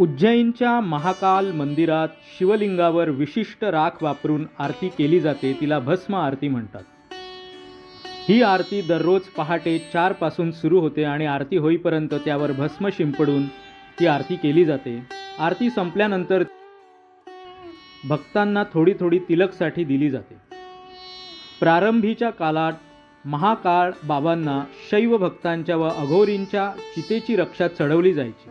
उज्जैनच्या महाकाल मंदिरात शिवलिंगावर विशिष्ट राख वापरून आरती केली जाते तिला भस्म आरती म्हणतात. ही आरती दररोज पहाटे चारपासून सुरू होते आणि आरती होईपर्यंत त्यावर भस्म शिंपडून ती आरती केली जाते. आरती संपल्यानंतर भक्तांना थोडी थोडी तिलकसाठी दिली जाते. प्रारंभीच्या काळात महाकाळ बाबांना शैव भक्तांच्या व अघोरींच्या चितेची रक्षा चढवली जायची.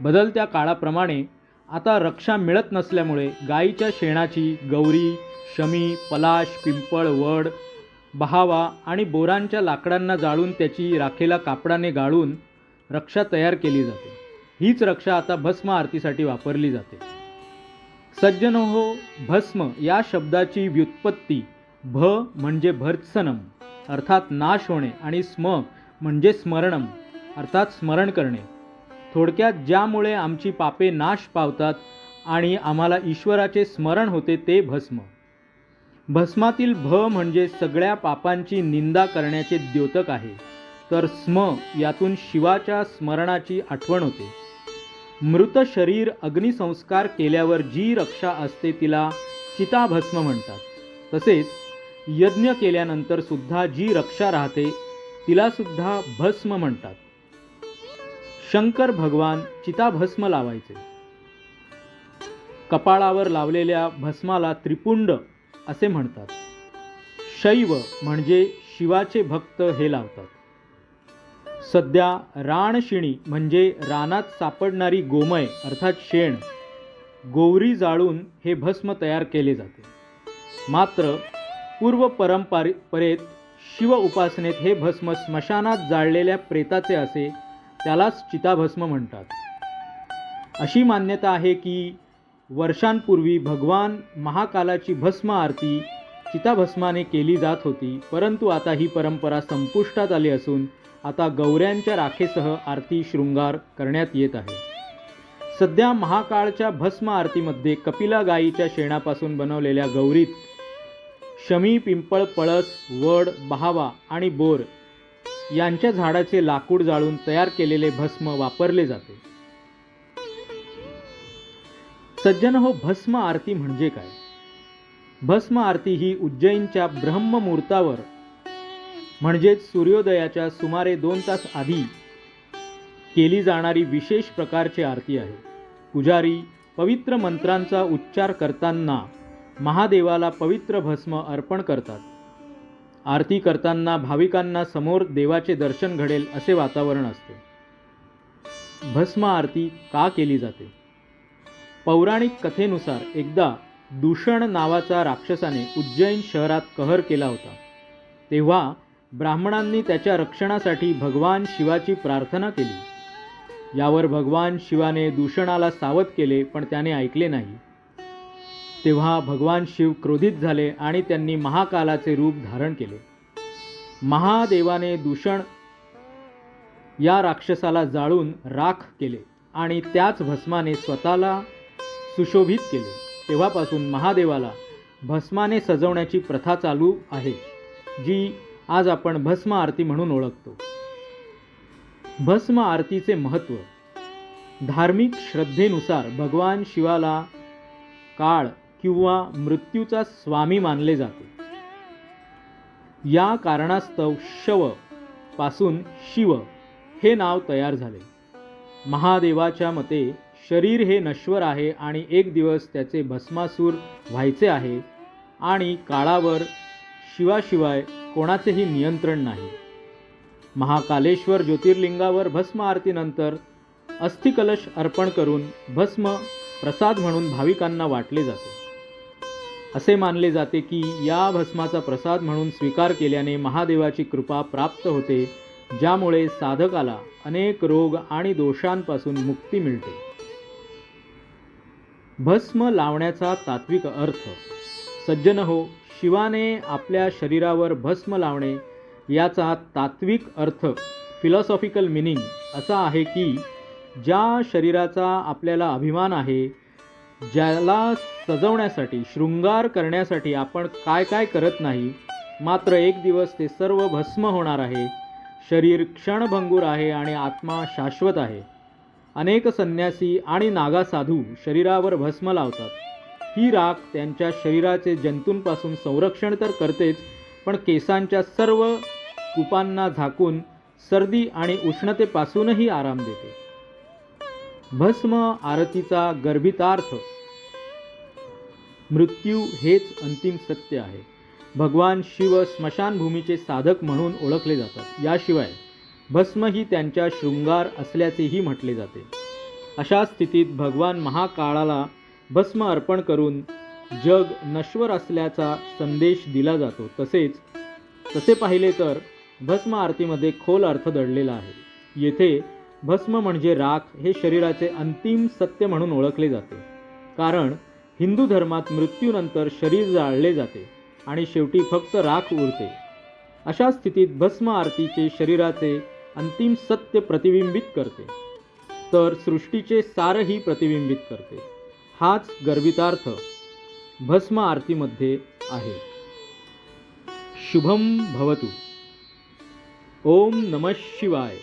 बदलत्या काळाप्रमाणे आता रक्षा मिळत नसल्यामुळे गायीच्या शेणाची गौरी शमी पलाश पिंपळ वड बहावा आणि बोरांच्या लाकडांना जाळून त्याची राखेला कापडाने गाळून रक्षा तयार केली जाते. हीच रक्षा आता भस्म आरतीसाठी वापरली जाते. सज्जन हो भस्म या शब्दाची व्युत्पत्ती भ म्हणजे भर्त्सनम अर्थात नाश होणे आणि स्म म्हणजे स्मरणम अर्थात स्मरण करणे. थोडक्यात ज्यामुळे आमची पापे नाश पावतात आणि आम्हाला ईश्वराचे स्मरण होते ते भस्म. भस्मातील भ म्हणजे सगळ्या पापांची निंदा करण्याचे द्योतक आहे. तर स्म यातून शिवाच्या स्मरणाची आठवण होते. मृत शरीर अग्निसंस्कार केल्यावर जी रक्षा असते तिला चिताभस्म म्हणतात. तसेच यज्ञ केल्यानंतर सुद्धा जी रक्षा राहते तिला सुद्धा भस्म म्हणतात. शंकर भगवान चिताभस्म लावायचे. कपाळावर लावलेल्या भस्माला त्रिपुंड असे म्हणतात. शैव म्हणजे शिवाचे भक्त हे लावतात. सध्या राणशिणी म्हणजे रानात सापडणारी गोमय अर्थात शेण गोवरी जाळून हे भस्म तयार केले जाते. मात्र पूर्व परंपरेत शिव उपासनेत हे भस्म स्मशानात जाळलेल्या प्रेताचे असे त्यालाच चिताभस्म म्हणतात. अशी मान्यता आहे की वर्षांपूर्वी भगवान महाकालाची भस्म आरती चिताभस्माने केली जात होती परंतु आता ही परंपरा संपुष्टात आली असून आता गौऱ्यांच्या राखेसह आरती शृंगार करण्यात येत आहे. सध्या महाकाळच्या भस्म आरतीमध्ये कपिला गायीच्या शेणापासून बनवलेल्या गौरीत शमी पिंपळ पळस वड बहावा आणि बोर यांच्या झाडाचे लाकूड जाळून तयार केलेले भस्म वापरले जाते. सज्जन हो भस्म आरती म्हणजे काय? भस्म आरती ही उज्जैनच्या ब्रह्ममुहूर्तावर म्हणजेच सूर्योदयाच्या सुमारे दोन तास आधी केली जाणारी विशेष प्रकारची आरती आहे. पुजारी पवित्र मंत्रांचा उच्चार करताना महादेवाला पवित्र भस्म अर्पण करतात. आरती करताना भाविकांना समोर देवाचे दर्शन घडेल असे वातावरण असते. भस्म आरती का केली जाते? पौराणिक कथेनुसार एकदा दूषण नावाचा राक्षसाने उज्जैन शहरात कहर केला होता. तेव्हा ब्राह्मणांनी त्याच्या रक्षणासाठी भगवान शिवाची प्रार्थना केली. यावर भगवान शिवाने दूषणाला सावध केले पण त्याने ऐकले नाही. तेव्हा भगवान शिव क्रोधित झाले आणि त्यांनी महाकालाचे रूप धारण केले. महादेवाने दूषण या राक्षसाला जाळून राख केले आणि त्याच भस्माने स्वतःला सुशोभित केले. तेव्हापासून महादेवाला भस्माने सजवण्याची प्रथा चालू आहे जी आज आपण भस्म आरती म्हणून ओळखतो. भस्म आरतीचे महत्त्व धार्मिक श्रद्धेनुसार भगवान शिवाला काळ किंवा मृत्यूचा स्वामी मानले जाते. या कारणास्तव शवपासून शिव हे नाव तयार झाले. महादेवाच्या मते शरीर हे नश्वर आहे आणि एक दिवस त्याचे भस्मासूर व्हायचे आहे आणि काळावर शिवाशिवाय कोणाचेही नियंत्रण नाही. महाकालेश्वर ज्योतिर्लिंगावर भस्म आरतीनंतर अस्थिकलश अर्पण करून भस्म प्रसाद म्हणून भाविकांना वाटले जाते. असे मानले जाते की या भस्माचा प्रसाद म्हणून स्वीकार केल्याने महादेवाची कृपा प्राप्त होते ज्यामुळे साधकाला अनेक रोग आणि दोषांपासून मुक्ती मिळते. भस्म लावण्याचा तात्विक अर्थ सज्जन हो शिवाने आपल्या शरीरावर भस्म लावणे याचा तात्विक अर्थ फिलॉसॉफिकल मिनिंग असा आहे की ज्या शरीराचा आपल्याला अभिमान आहे ज्याला सजवण्यासाठी शृंगार करण्यासाठी आपण काय काय करत नाही मात्र एक दिवस ते सर्व भस्म होणार आहे. शरीर क्षणभंगूर आहे आणि आत्मा शाश्वत आहे. अनेक संन्यासी आणि नागा साधू शरीरावर भस्म लावतात. ही राख त्यांच्या शरीराचे जंतूंपासून संरक्षण तर करतेच पण केसांच्या सर्व कुपांना झाकून सर्दी आणि उष्णतेपासूनही आराम देते. भस्म आरतीचा गर्भितार्थ. मृत्यू हेच अंतिम सत्य आहे. भगवान शिव स्मशानभूमीचे साधक म्हणून ओळखले जातात. याशिवाय भस्म ही त्यांच्या शृंगार असल्याचेही म्हटले जाते. अशा स्थितीत भगवान महाकाळाला भस्म अर्पण करून जग नश्वर असल्याचा संदेश दिला जातो. तसेच तसे पाहिले तर भस्म आरतीमध्ये खोल अर्थ दडलेला आहे. येथे भस्म म्हणजे राख हे शरीराचे अंतिम सत्य म्हणून ओळखले जाते. कारण हिंदू धर्मात मृत्यूनंतर शरीर जाळले जाते आणि शेवटी फक्त राख उरते. अशा स्थितीत भस्म आरतीचे शरीराचे अंतिम सत्य प्रतिबिंबित करते. तर सृष्टीचे सारही प्रतिबिंबित करते. हाच गर्भितार्थ भस्म आरतीमध्ये आहे. शुभम भवतु. ओम नमः शिवाय.